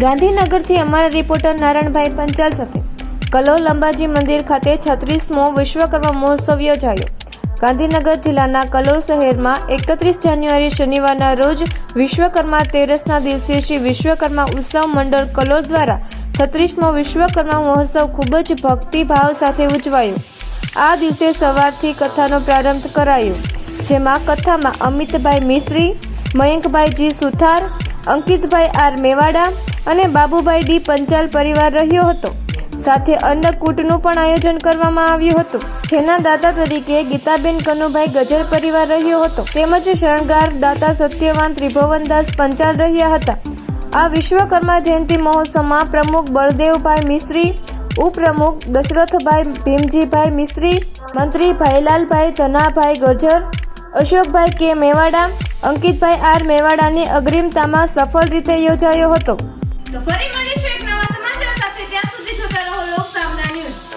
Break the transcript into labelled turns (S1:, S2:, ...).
S1: ગાંધીનગરથી અમારા રિપોર્ટર નારાયણભાઈ પંચાલ સાથે. કલોલ અંબાજી મંદિર ખાતે છત્રીસમો વિશ્વકર્મા મહોત્સવ યોજાયો. ગાંધીનગર જિલ્લાના કલોલ શહેરમાં એકત્રીસ જાન્યુઆરી શનિવારના રોજ વિશ્વકર્મા તેરસના દિવસે શ્રી વિશ્વકર્મા ઉત્સવ મંડળ કલોલ દ્વારા છત્રીસમો વિશ્વકર્મા મહોત્સવ ખૂબ જ ભક્તિભાવ સાથે ઉજવાયો. આ દિવસે સવારથી કથાનો પ્રારંભ કરાયો. જેમાં કથામાં અમિતભાઈ મિશ્રી મયંકભાઈ જી સુથાર, અંકિતભાઈ આર મેવાડા અને બાબુભાઈ ડી પંચાલ પરિવાર રહ્યો હતો. સાથે અન્નકૂટનું પણ આયોજન કરવામાં આવ્યું હતું. જેના દાતા તરીકે ગીતાબેન કનુભાઈ ગજર પરિવાર રહ્યો હતો. તેમજ શણગાર દાતા સત્યવાન ત્રિભુવનદાસ પંચાલ રહ્યા હતા. આ વિશ્વકર્મા જયંતિ મહોત્સવમાં પ્રમુખ બળદેવભાઈ મિશ્રી, ઉપપ્રમુખ દશરથભાઈ ભીમજીભાઈ મિશ્રી, મંત્રી ભાઈલાલભાઈ ધનાભાઈ ગજર અશોકભાઈ કે મેવાડા અંકિતભાઈ આર મેવાડાની અગ્રિમતામાં સફળ રીતે યોજાયો હતો.
S2: ફરી મળીશું